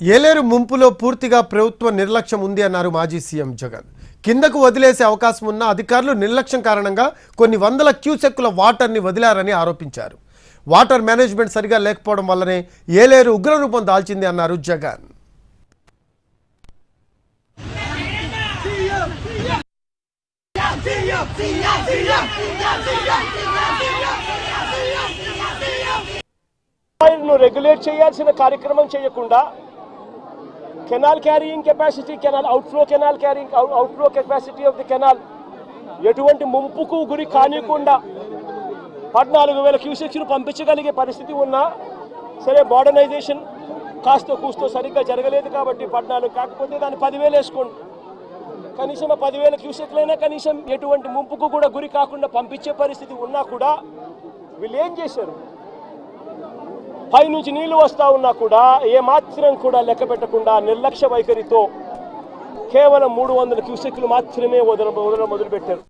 ఏలేరు ముంపులో పూర్తిగా ప్రభుత్వ నిర్లక్ష్యం ఉంది అన్నారు మాజీ సీఎం జగన్. కిందకు వదిలేసే అవకాశం ఉన్న అధికారులు నిర్లక్ష్యం కారణంగా కొన్ని వందల క్యూసెక్కుల వాటర్ని వదిలారని ఆరోపించారు. వాటర్ మేనేజ్మెంట్ సరిగా లేకపోవడం వల్లనే ఏలేరు ఉగ్రరూపం దాల్చింది అన్నారు జగన్. రెగ్యులేట్ చేయాల్సిన కార్యక్రమం చేయకుండా canal carrying capacity canal outflow canal carrying outflow capacity of the canal ఎటువంటి ముంపుకు గురి కానికుండా పద్నాలుగు వేల క్యూసెక్స్ను పంపించగలిగే పరిస్థితి ఉన్నా సరే మోడర్నైజేషన్ కాస్త కూస్తో సరిగ్గా జరగలేదు కాబట్టి పద్నాలుగు కాకపోతే దాన్ని పదివేలు వేసుకోండి. కనీసం ఆ పదివేల క్యూసెక్లైనా కనీసం ఎటువంటి ముంపుకు కూడా గురి కాకుండా పంపించే పరిస్థితి ఉన్నా కూడా వీళ్ళు ఏం చేశారు? పైనుంచి నీళ్ళు వస్తా ఉన్నా కూడా ఏ మాత్రం కూడా లెక్క పెట్టకుండా నిర్లక్ష్య వైఖరితో కేవలం మూడు వందల క్యూసెక్లు మాత్రమే వదల వదల మొదలుపెట్టారు